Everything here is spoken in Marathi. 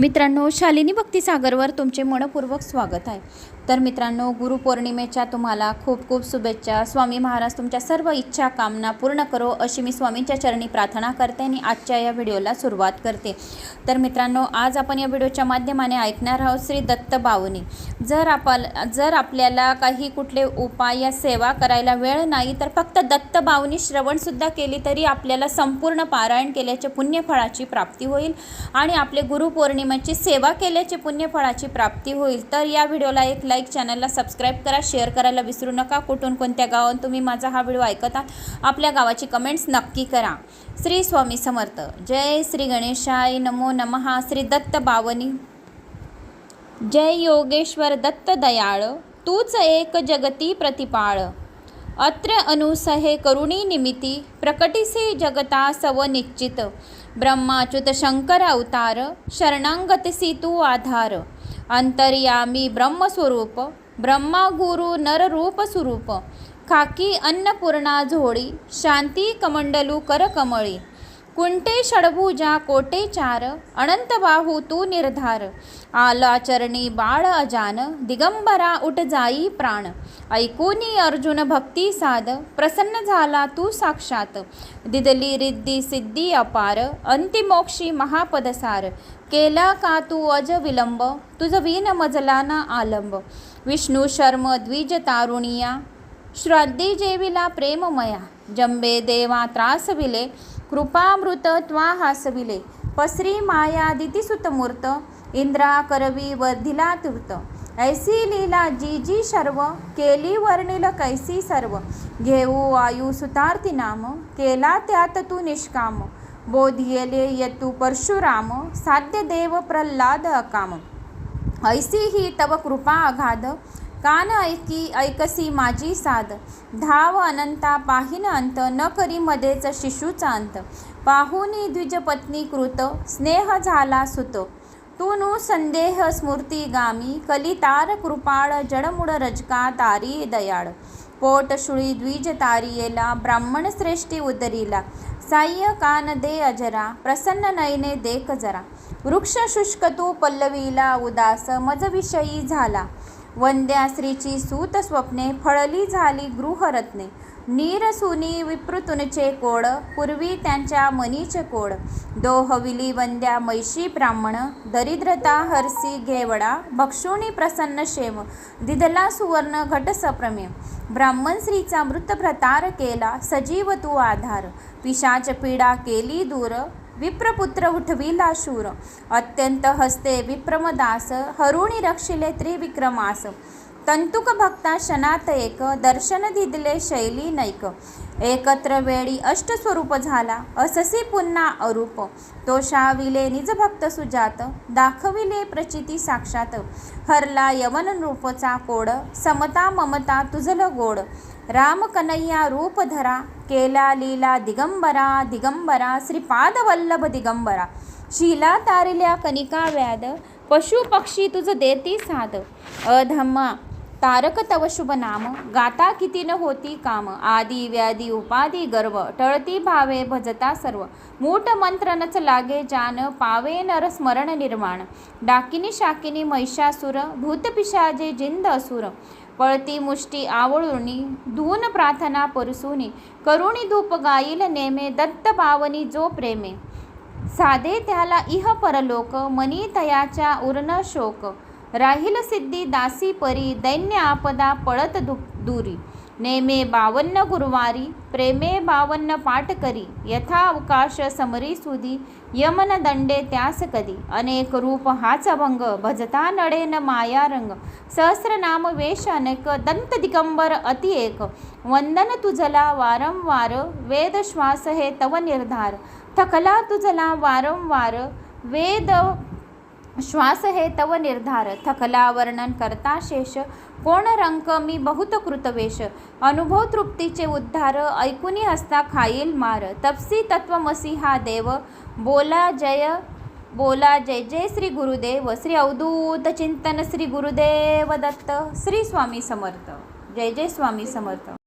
मित्रांनो शालिनी भक्तिसागरवर तुमचे मनपूर्वक स्वागत आहे. तर मित्रांनो गुरुपौर्णिमेच्या तुम्हाला खूप खूप शुभेच्छा. स्वामी महाराज तुमच्या सर्व इच्छा कामना पूर्ण करो अशी मी स्वामींच्या चरणी प्रार्थना करते आणि आजच्या या व्हिडिओला सुरुवात करते. तर मित्रांनो आज आपण या व्हिडिओच्या माध्यमाने ऐकणार आहोत श्री दत्त बावनी. जर आपण जर आपल्याला काही कुठले उपाय या सेवा करायला वेळ नाही तर फक्त दत्त बावनी श्रवणसुद्धा केली तरी आपल्याला संपूर्ण पारायण केल्याच्या पुण्यफळाची प्राप्ती होईल आणि आपले गुरुपौर्णिमेची सेवा केल्याचे पुण्यफळाची प्राप्ती होईल. तर या व्हिडिओला एक लाईक चॅनलला सबस्क्राईब करा शेअर करायला विसरू नका. कुठून कोणत्या गावात तुम्ही माझा हा व्हिडिओ ऐकत आहात आपल्या गावाची कमेंट्स नक्की करा. श्री स्वामी समर्थ. जय श्री गणेशाय नमो नमः श्री दत्त बावनी. जय योगेश्वर दत्त दयाळ. तूच एक जगती प्रतिपाळ. अत्र अनुसहे करुणी निमिती. प्रकटिसे जगता सव निश्चित. ब्रह्माच्युत शंकर अवतार. शरणांगतसी तू आधार. अंतर्यामी ब्रह्मस्वरूप ब्रह्मागुरु नररूप स्वरूप खाकी अन्नपूर्णा झोळी शांती कमंडलू करकमळी कुंटे षडभुजा कोटे चार अनंत बाहू तू निर्धार। आला चरणी बाळ अजान दिगंबरा उठ जाई प्राण। ऐकूनी अर्जुन भक्ती साध प्रसन्न झाला तू साक्षात। दिदली रिद्धी सिद्धी अपार अंतिमोक्षी महापदसार। केला का तू अज विलंब? तुझ विन मजला ना आलंब। विष्णू शर्म द्विज तारुणिया श्राद्धी जेविला प्रेममया। जंबे देवा त्रासविले कृपामृत त्वा हासविले पसरी माया दितिसुतमूर्त इंद्रा करवी वर्धिला तीर्थ. ऐसी लीला जी जी सर्व केली वर्णिल कैसी सर्व. घेऊ आयु सुतार्थी नाम केला त्यात तू निष्काम. बोधियले यतु परशुराम साध्य देव प्रल्हाद अकाम. ऐसी ही तव कृपा अगाध कान ऐकी ऐकसी माझी साध. धाव अनंता पाहिन अंत न करी मध्येच शिशूचा अंत. पाहुनी द्विजपत्नी कृत स्नेह झाला सुत. तू नु संदेह स्मृती गामी कलितार कृपाळ जडमुड रजका तारी दयाळ. पोट शुळी द्विज तारियेला ब्राह्मण श्रेष्ठी उदरीला. साह्य कान दे अजरा प्रसन्न नयने देख जरा. वृक्ष शुष्क तू पल्लवीला उदास मजविषयी झाला. वंद्या स्त्रीची सूत स्वप्ने फळली झाली गृहरत्ने. नीरसुनी विपृतुनचे कोड पूर्वी त्यांच्या मनीचे कोड. दोहविली वंद्या मैशी ब्राह्मण दरिद्रता हरसी घेवडा भक्षुणी प्रसन्न शेव दिदला सुवर्ण घट सप्रमेम ब्राह्मण स्त्रीचा मृत प्रतार केला सजीव तू आधार. पिशाच पीडा केली दूर विप्रपुत्र उठविला शूर अत्यंत हस्ते विप्रमदास हरुणी रक्षिले त्रिविक्रमास. तंतुक भक्ता शनात एक दर्शन दिदले शैली नैक. एकत्र वेळी अष्टस्वरूप झाला. अससी पुन्हा अरूप. तो शाविले निजभक्त सुजात दाखविले प्रचिती साक्षात. हरला यवन रूपचा कोड समता ममता तुझल गोड. राम कन्हैया रूप धरा केला लीला दिगंबरा दिगंबरा श्रीपाद वल्लभ दिगंबरा. शिला तारिल्या कनिका व्याद पशु पक्षी तुझ देती साध अधम्मा तारक तव शुभ नाम गाता किती न होती काम आदी व्याधी उपाधी गर्व टळती भावे भजता सर्व. मूठ मंत्र नच लागे जान पावे नर स्मरण निर्माण. डाकिनी शाकिनी महिषासुर भूतपिशाजे जिंद असुर. पळती मुष्टी आवळुनी धून प्रार्थना परसुनी. करुणी धूप गाईल नेमे दत्त पावनी जो प्रेमे. साधे त्याला इह परलोक मनी तयाच्या उर्ण शोक. राहील सिद्धी दासी परी दैन्य आपदा पळत दु दुरी. नेमे बावन्न गुरुवारी प्रेमे बावन्न पाठ करी. यथा अवकाश समरी सुधी यमन दंडे त्यास कधी. अनेक रूप हाच भंग भजता नडेन माया रंग. सहस्रनाम वेश अनेक दंत दिगंबर अति एक. वंदन तुझला वारंवार वेद श्वास हे तव निर्धार. थकला तुझला वारंवार वेद श्वास हे तव निर्धार थकला वर्णन करता शेष कोण रंक मी बहुत कृतवेश अनुभव तृप्तीचे उद्धार ऐकुनी हसता खाईल मार तपसी तत्वमसी हा देव बोला जय बोला जय जय श्री गुरुदेव श्री अवधूत चिंतन श्री गुरुदेव दत्त श्री स्वामी समर्थ जय जय स्वामी समर्थ